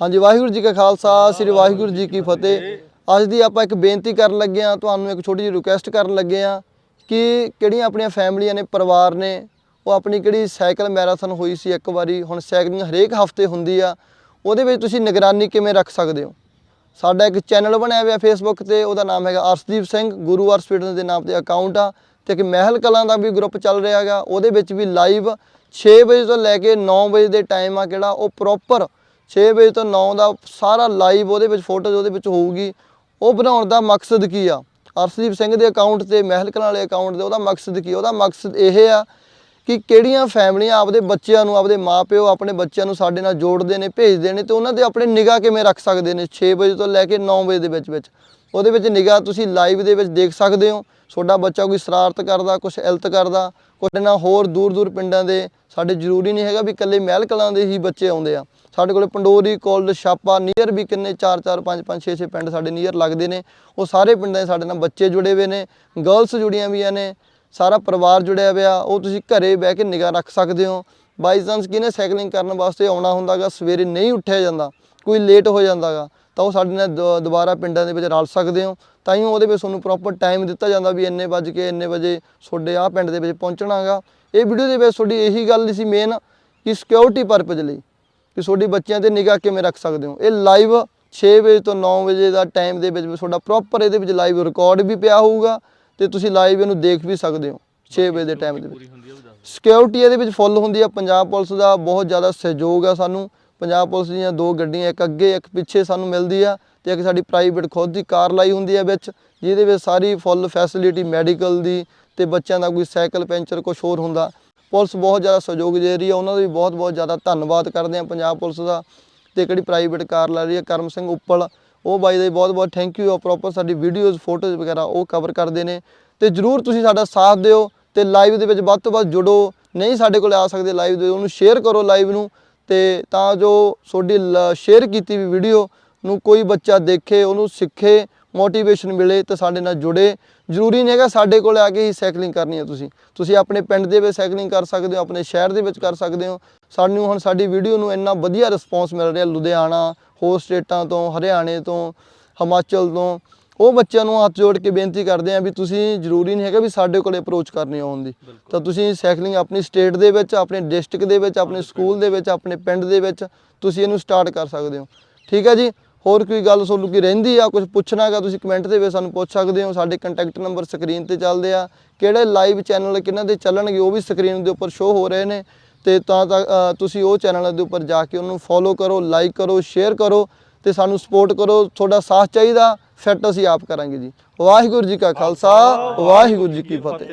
ਹਾਂਜੀ, ਵਾਹਿਗੁਰੂ ਜੀ ਕਾ ਖਾਲਸਾ, ਸ੍ਰੀ ਵਾਹਿਗੁਰੂ ਜੀ ਕੀ ਫਤਿਹ। ਅੱਜ ਦੀ ਆਪਾਂ ਇੱਕ ਬੇਨਤੀ ਕਰਨ ਲੱਗੇ ਆ ਤੁਹਾਨੂੰ ਇੱਕ ਛੋਟੀ ਜਿਹੀ ਰਿਕੁਐਸਟ ਕਰਨ ਲੱਗੇ ਆ ਕਿ ਕਿਹੜੀਆਂ ਆਪਣੀਆਂ ਫੈਮਲੀਆਂ ਨੇ, ਪਰਿਵਾਰ ਨੇ, ਉਹ ਆਪਣੀ ਕਿਹੜੀ ਸਾਈਕਲ ਮੈਰਾਥਨ ਹੋਈ ਸੀ ਇੱਕ ਵਾਰੀ, ਹੁਣ ਸਾਈਕਲਿੰਗ ਹਰੇਕ ਹਫ਼ਤੇ ਹੁੰਦੀ ਆ, ਉਹਦੇ ਵਿੱਚ ਤੁਸੀਂ ਨਿਗਰਾਨੀ ਕਿਵੇਂ ਰੱਖ ਸਕਦੇ ਹੋ? ਸਾਡਾ ਇੱਕ ਚੈਨਲ ਬਣਿਆ ਹੋਇਆ ਫੇਸਬੁੱਕ ਤੇ, ਉਹਦਾ ਨਾਮ ਹੈਗਾ ਅਰਸ਼ਦੀਪ ਸਿੰਘ, ਗੁਰੂ ਅਰਸ਼ ਫਿਟਨੈਸ ਦੇ ਨਾਮ ਤੇ ਅਕਾਊਂਟ ਆ ਤੇ ਇੱਕ ਮਹਿਲ ਕਲਾਂ ਦਾ ਵੀ ਗਰੁੱਪ ਚੱਲ ਰਿਹਾ ਹੈਗਾ, ਉਹਦੇ ਵਿੱਚ ਵੀ ਲਾਈਵ 6 ਵਜੇ ਤੋਂ ਲੈ ਕੇ 9 ਵਜੇ ਦੇ ਟਾਈਮ ਆ ਕਿਹੜਾ ਉਹ ਪ੍ਰੋਪਰ 6 ਵਜੇ ਤੋਂ 9 ਦਾ ਸਾਰਾ ਲਾਈਵ ਉਹਦੇ ਵਿੱਚ ਫੋਟੋਜ਼ ਉਹਦੇ ਵਿੱਚ ਹੋਊਗੀ, ਉਹ ਬਣਾਉਣ ਦਾ ਮਕਸਦ ਕੀ ਆ? ਅਰਸ਼ਦੀਪ ਸਿੰਘ ਦੇ ਅਕਾਊਂਟ ਤੇ, ਮਹਿਲ ਕਲਾਂ ਵਾਲੇ ਅਕਾਊਂਟ 'ਤੇ ਉਹਦਾ ਮਕਸਦ ਕੀ? ਉਹਦਾ ਮਕਸਦ ਇਹ ਆ ਕਿ ਕਿਹੜੀਆਂ ਫੈਮਲੀਆਂ ਆਪਦੇ ਬੱਚਿਆਂ ਨੂੰ, ਆਪਦੇ ਮਾਪਿਓ ਆਪਣੇ ਬੱਚਿਆਂ ਨੂੰ ਸਾਡੇ ਨਾਲ ਜੋੜਦੇ ਨੇ, ਭੇਜਦੇ ਨੇ ਤੇ ਉਹਨਾਂ ਤੇ ਆਪਣੇ ਨਿਗਾਹ ਕਿਵੇਂ ਰੱਖ ਸਕਦੇ ਨੇ 6 ਵਜੇ ਤੋਂ ਲੈ ਕੇ 9 ਵਜੇ ਦੇ ਵਿੱਚ ਵਿੱਚ ਉਹਦੇ ਵਿੱਚ ਨਿਗਾਹ ਤੁਸੀਂ ਲਾਈਵ ਦੇ ਵਿੱਚ ਦੇਖ ਸਕਦੇ ਹੋ। ਤੁਹਾਡਾ ਬੱਚਾ ਕੋਈ ਸ਼ਰਾਰਤ ਕਰਦਾ ਕੁਝ ਇਲਤ ਕਰਦਾ ਕੁਝ ਨਾ ਹੋਰ ਦੂਰ ਦੂਰ ਪਿੰਡਾਂ ਦੇ ਸਾਡੇ ਜ਼ਰੂਰੀ ਨਹੀਂ ਹੈਗਾ ਵੀ ਇਕੱਲੇ ਮਹਿਲ ਕਲਾਂ ਦੇ ਹੀ ਬੱਚੇ ਆਉਂਦੇ ਆ। ਸਾਡੇ ਕੋਲ ਪੰਡੋਰੀ, ਕੋਲਡ, ਛਾਪਾ ਨੀਅਰ ਵੀ ਕਿੰਨੇ 4 4 5 5 6 6 ਪਿੰਡ ਸਾਡੇ ਨੀਅਰ ਲੱਗਦੇ ਨੇ। ਉਹ ਸਾਰੇ ਪਿੰਡਾਂ ਦੇ ਸਾਡੇ ਨਾਲ ਬੱਚੇ ਜੁੜੇ ਹੋਏ ਨੇ ਗਰਲਸ ਜੁੜੀਆਂ ਵੀਆਂ ਨੇ, ਸਾਰਾ ਪਰਿਵਾਰ ਜੁੜਿਆ ਹੋਇਆ। ਉਹ ਤੁਸੀਂ ਘਰੇ ਬਹਿ ਕੇ ਨਿਗਾਹ ਰੱਖ ਸਕਦੇ ਹੋ। ਬਾਈ ਚਾਂਸ ਕਿਨੇ ਸਾਈਕਲਿੰਗ ਕਰਨ ਵਾਸਤੇ ਆਉਣਾ ਹੁੰਦਾਗਾ, ਸਵੇਰੇ ਨਹੀਂ ਉੱਠਿਆ ਜਾਂਦਾ। ਕੋਈ ਲੇਟ ਹੋ ਜਾਂਦਾਗਾ ਤਾਂ ਉਹ ਸਾਡੇ ਨਾਲ ਦ- ਦੁਬਾਰਾ ਪਿੰਡਾਂ ਦੇ ਵਿੱਚ ਰਲ ਸਕਦੇ ਹੋ ਤਾਂ ਹੀ ਉਹਦੇ ਵਿੱਚ ਤੁਹਾਨੂੰ ਪ੍ਰੋਪਰ ਟਾਈਮ ਦਿੱਤਾ ਜਾਂਦਾ ਵੀ ਇੰਨੇ ਵੱਜ ਕੇ ਇੰਨੇ ਵਜੇ ਤੁਹਾਡੇ ਆਹ ਪਿੰਡ ਦੇ ਵਿੱਚ ਪਹੁੰਚਣਾਗਾ। ਇਹ ਵੀਡੀਓ ਦੇ ਵਿੱਚ ਤੁਹਾਡੀ ਇਹੀ ਗੱਲ ਸੀ ਮੇਨ ਕਿ ਸਿਕਿਉਰਿਟੀ ਪਰਪਸ ਲਈ ਕਿ ਤੁਹਾਡੇ ਬੱਚਿਆਂ ਤੇ ਨਿਗਾਹ ਕਿਵੇਂ ਰੱਖ ਸਕਦੇ ਹੋ। ਇਹ ਲਾਈਵ 6 ਵਜੇ ਤੋਂ 9 ਵਜੇ ਦਾ ਟਾਈਮ ਦੇ ਵਿੱਚ ਵੀ ਤੁਹਾਡਾ ਪ੍ਰੋਪਰ ਇਹਦੇ ਵਿੱਚ ਲਾਈਵ ਰਿਕਾਰਡ ਵੀ ਪਿਆ ਹੋਊਗਾ ਤੇ ਤੁਸੀਂ ਲਾਈਵ ਇਹਨੂੰ ਦੇਖ ਵੀ ਸਕਦੇ ਹੋ 6 ਵਜੇ ਦੇ ਟਾਈਮ ਦੇ ਵਿੱਚ। ਸਿਕਿਉਰਿਟੀ ਇਹਦੇ ਵਿੱਚ ਫੁੱਲ ਹੁੰਦੀ ਆ ਪੰਜਾਬ ਪੁਲਿਸ ਦਾ ਬਹੁਤ ਜ਼ਿਆਦਾ ਸਹਿਯੋਗ ਆ ਸਾਨੂੰ। ਪੰਜਾਬ ਪੁਲਿਸ ਦੀਆਂ ਦੋ ਗੱਡੀਆਂ, ਇੱਕ ਅੱਗੇ, ਇੱਕ ਪਿੱਛੇ ਸਾਨੂੰ ਮਿਲਦੀ ਆ ਤੇ ਇੱਕ ਸਾਡੀ ਪ੍ਰਾਈਵੇਟ ਖੁਦ ਦੀ ਕਾਰ ਲਾਈ ਹੁੰਦੀ ਆ ਵਿੱਚ, ਜਿਹਦੇ ਵਿੱਚ ਸਾਰੀ ਫੁੱਲ ਫੈਸਿਲਿਟੀ ਮੈਡੀਕਲ ਦੀ ਤੇ ਬੱਚਿਆਂ ਦਾ ਕੋਈ ਸਾਈਕਲ, ਪੈਂਚਰ ਕੁਝ ਹੋਰ ਹੁੰਦਾ। ਪੁਲਿਸ ਬਹੁਤ ਜ਼ਿਆਦਾ ਸਹਿਯੋਗ ਦੇ ਰਹੀ ਆ, ਉਹਨਾਂ ਦਾ ਵੀ ਬਹੁਤ ਬਹੁਤ ਜ਼ਿਆਦਾ ਧੰਨਵਾਦ ਕਰਦੇ ਆ ਪੰਜਾਬ ਪੁਲਿਸ ਦਾ ਤੇ ਕਿਹੜੀ ਪ੍ਰਾਈਵੇਟ ਕਾਰ ਲਾ ਰਹੀ ਹੈ ਕਰਮ ਸਿੰਘ ਉੱਪਲ, ਉਹ ਬਾਈ ਦਾ ਵੀ ਬਹੁਤ ਬਹੁਤ ਥੈਂਕ ਯੂ ਆ ਪ੍ਰੋਪਰ ਸਾਡੀ ਵੀਡੀਓਜ਼ ਫੋਟੋਜ਼ ਵਗੈਰਾ ਉਹ ਕਵਰ ਕਰਦੇ ਨੇ। ਤੇ ਜਰੂਰ ਤੁਸੀਂ ਸਾਡਾ ਸਾਥ ਦਿਓ ਤੇ ਲਾਈਵ ਦੇ ਵਿੱਚ ਵੱਧ ਤੋਂ ਵੱਧ ਜੁੜੋ, ਨਹੀਂ ਸਾਡੇ ਕੋਲ ਆ ਸਕਦੇ ਲਾਈਵ ਦੇ ਉਹਨੂੰ ਸ਼ੇਅਰ ਕਰੋ ਲਾਈਵ ਨੂੰ ਤੇ ਤਾਂ ਜੋ ਤੁਹਾਡੀ ਸ਼ੇਅਰ ਕੀਤੀ ਵੀ ਵੀਡੀਓ ਨੂੰ ਕੋਈ ਬੱਚਾ ਦੇਖੇ, ਉਹਨੂੰ ਸਿੱਖੇ ਮੋਟੀਵੇਸ਼ਨ ਮਿਲੇ ਤੇ ਸਾਡੇ ਨਾਲ ਜੁੜੇ। ਜ਼ਰੂਰੀ ਨਹੀਂ ਹੈਗਾ ਸਾਡੇ ਕੋਲ ਆ ਕੇ ਹੀ ਸਾਈਕਲਿੰਗ ਕਰਨੀ ਹੈ ਤੁਸੀਂ। ਤੁਸੀਂ ਆਪਣੇ ਪਿੰਡ ਦੇ ਵਿੱਚ ਸਾਈਕਲਿੰਗ ਕਰ ਸਕਦੇ ਹੋ, ਆਪਣੇ ਸ਼ਹਿਰ ਦੇ ਵਿੱਚ ਕਰ ਸਕਦੇ ਹੋ। ਸਾਨੂੰ ਹੁਣ ਸਾਡੀ ਵੀਡੀਓ ਨੂੰ ਇੰਨਾ ਵਧੀਆ ਰਿਸਪੌਂਸ ਮਿਲ ਰਿਹਾ ਲੁਧਿਆਣਾ, ਹੋਰ ਸਟੇਟਾਂ ਤੋਂ, ਹਰਿਆਣੇ ਤੋਂ, ਹਿਮਾਚਲ ਤੋਂ। ਉਹ ਬੱਚਿਆਂ ਨੂੰ ਹੱਥ ਜੋੜ ਕੇ ਬੇਨਤੀ ਕਰਦੇ ਆ ਵੀ ਤੁਸੀਂ ਜ਼ਰੂਰੀ ਨਹੀਂ ਹੈਗਾ ਵੀ ਸਾਡੇ ਕੋਲੇ ਅਪਰੋਚ ਕਰਨੀ ਆਉਣ ਦੀ। ਤਾਂ ਤੁਸੀਂ ਸਾਈਕਲਿੰਗ ਆਪਣੀ ਸਟੇਟ ਦੇ ਵਿੱਚ ਆਪਣੇ ਡਿਸਟ੍ਰਿਕਟ ਦੇ ਵਿੱਚ ਆਪਣੇ ਸਕੂਲ ਦੇ ਵਿੱਚ ਆਪਣੇ ਪਿੰਡ ਦੇ ਵਿੱਚ ਤੁਸੀਂ ਇਹਨੂੰ ਸਟਾਰਟ ਕਰ ਸਕਦੇ ਹੋ। ਠੀਕ ਹੈ ਜੀ? ਹੋਰ ਕੋਈ ਗੱਲ ਤੁਹਾਨੂੰ ਕੀ ਰਹਿੰਦੀ ਆ? ਕੁਝ ਪੁੱਛਣਾ ਹੈਗਾ ਤੁਸੀਂ ਕਮੈਂਟ ਦੇ ਵਿੱਚ ਸਾਨੂੰ ਪੁੱਛ ਸਕਦੇ ਹੋ। ਸਾਡੇ ਕੰਟੈਕਟ ਨੰਬਰ ਸਕਰੀਨ ਤੇ ਚੱਲਦੇ ਆ। ਕਿਹੜੇ ਲਾਈਵ ਚੈਨਲ ਕਿਹਨਾਂ ਦੇ ਚੱਲਣਗੇ ਉਹ ਵੀ ਸਕਰੀਨ ਦੇ ਉੱਪਰ ਸ਼ੋ ਹੋ ਰਹੇ ਨੇ। ਤੇ ਤਾਂ ਤੁਸੀਂ ਉਹ ਚੈਨਲ ਦੇ ਉੱਪਰ ਜਾ ਕੇ ਉਹਨੂੰ ਫੋਲੋ ਕਰੋ ਲਾਈਕ ਕਰੋ ਸ਼ੇਅਰ ਕਰੋ। ਤੇ ਸਾਨੂੰ ਸਪੋਰਟ ਕਰੋ ਤੁਹਾਡਾ ਸਾਥ ਚਾਹੀਦਾ ਫਿੱਟ ਅਸੀਂ ਆਪ ਕਰਾਂਗੇ ਜੀ। ਵਾਹਿਗੁਰੂ ਜੀ ਕਾ ਖਾਲਸਾ ਵਾਹਿਗੁਰੂ ਜੀ ਕੀ ਫਤਿਹ।